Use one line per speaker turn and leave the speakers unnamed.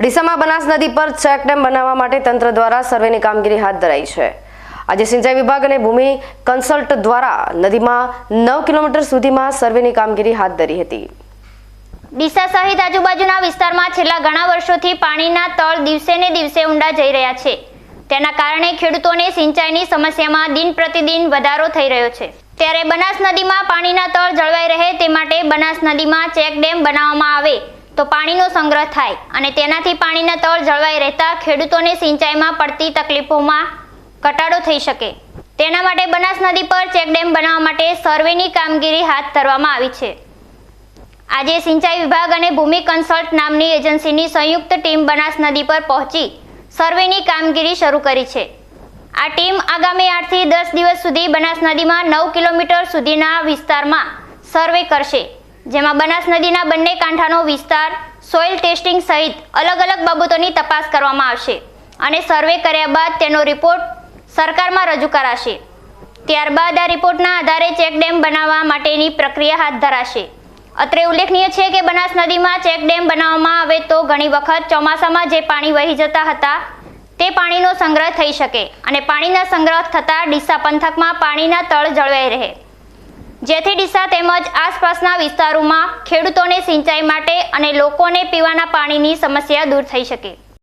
ડીસામાં બનાસ નદી પર check dam બનાવવા માટે તંત્ર દ્વારા સર્વેની કામગીરી હાથ ધરાઈ છે. આજે સિંચાઈ વિભાગ અને ભૂમિ કન્સલ્ટ દ્વારા નદીમાં નવ કિલોમીટર સુધીમાં સર્વેની કામગીરી હાથ ધરી હતી.
ડીસા સહિત આજુબાજુના વિસ્તારમાં છેલ્લા ઘણા વર્ષોથી પાણીના તળ દિવસે ને દિવસે ઊંડા જઈ રહ્યા છે. તેના કારણે ખેડૂતોને સિંચાઈની સમસ્યામાં દિન પ્રતિદિન વધારો થઈ રહ્યો છે. ત્યારે બનાસ નદીમાં પાણીના તળ જળવાઈ રહે તે માટે બનાસ નદીમાં ચેક ડેમ બનાવવામાં આવે. તો પાણીનો સંગ્રહ થાય અને તેનાથી પાણીના તળ જળવાઈ રહેતા ખેડૂતોને સિંચાઈમાં પડતી તકલીફોમાં ઘટાડો થઈ શકે. તેના માટે બનાસ નદી પર ચેકડેમ બનાવવા માટે સર્વેની કામગીરી હાથ ધરવામાં આવી છે. આજે સિંચાઈ વિભાગ અને ભૂમિ કન્સલ્ટ નામની એજન્સીની સંયુક્ત ટીમ બનાસ નદી પર પહોંચી સર્વેની કામગીરી શરૂ કરી છે. આ ટીમ આગામી આઠથી દસ દિવસ સુધી બનાસ નદીમાં નવ કિલોમીટર સુધીના વિસ્તારમાં સર્વે કરશે. જેમાં બનાસ નદીના બંને કાંઠાનો વિસ્તાર સોઇલ ટેસ્ટિંગ સહિત અલગ અલગ બાબતોની તપાસ કરવામાં આવશે અને સર્વે કર્યા બાદ તેનો રિપોર્ટ સરકારમાં રજૂ કરાશે. ત્યારબાદ આ રિપોર્ટના આધારે ચેક ડેમ બનાવવા માટેની પ્રક્રિયા હાથ ધરાશે. અત્રે ઉલ્લેખનીય છે કે બનાસ નદીમાં ચેક ડેમ બનાવવામાં આવે તો ઘણી વખત ચોમાસામાં જે પાણી વહી જતા હતા, તે પાણીનો સંગ્રહ થઈ શકે અને પાણીના સંગ્રહ થતાં ડીસા પંથકમાં પાણીના તળ જળવાઈ રહે. જેથી ડીસા તેમજ આસપાસના વિસ્તારોમાં ખેડૂતોને સિંચાઈ માટે અને લોકોને પીવાના પાણીની સમસ્યા દૂર થઈ શકે.